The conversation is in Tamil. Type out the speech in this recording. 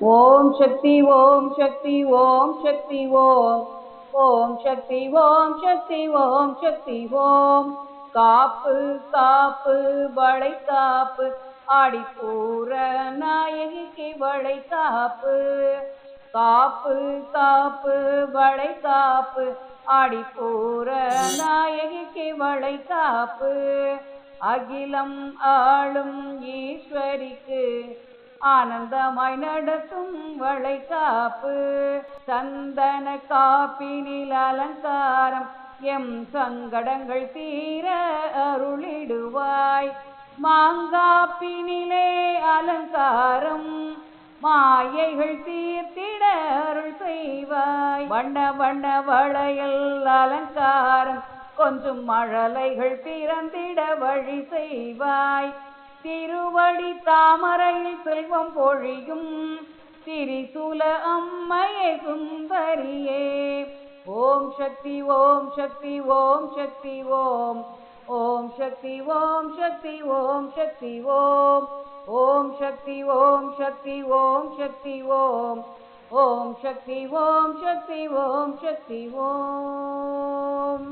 ஓம் சக்தி ஓம் சக்தி ஓம் சக்தி ஓம். ஓம் சக்தி ஓம் சக்தி ஓம் சக்தி ஓம். காப்பு காப்பு வளை காப்பு ஆடிப்பூர நாயகிக்கு வளை காப்பு காப்பு காப்பு வளை காப்பு ஆடிப்பூர நாயகிக்கு வளை காப்பு அகிலம் ஆளும் ஈஸ்வரிக்கு ஆனந்தமாய் நடக்கும் வளை காப்பு சந்தன காப்பினில் அலங்காரம் எம் சங்கடங்கள் தீர அருளிடுவாய். மாங்காப்பினிலே அலங்காரம் மாயைகள் தீர்த்திட அருள் செய்வாய். வண்ண வண்ண வளையல் அலங்காரம் கொஞ்சம் மழலைகள் பிறந்திட வழி செய்வாய். திருவடி தாமரையில் செல்வம் பொழியும் திரிசூல அம்மையே சுந்தரியே ஓம் சக்தி ஓம் சக்தி ஓம் சக்தி ஓம் ஓம் சக்தி ஓம் சக்தி ஓம் சக்தி ஓம் ஓம் சக்தி ஓம் சக்தி ஓம் சக்தி ஓம் ஓம் சக்தி ஓம் சக்தி ஓம் சக்தி ஓம்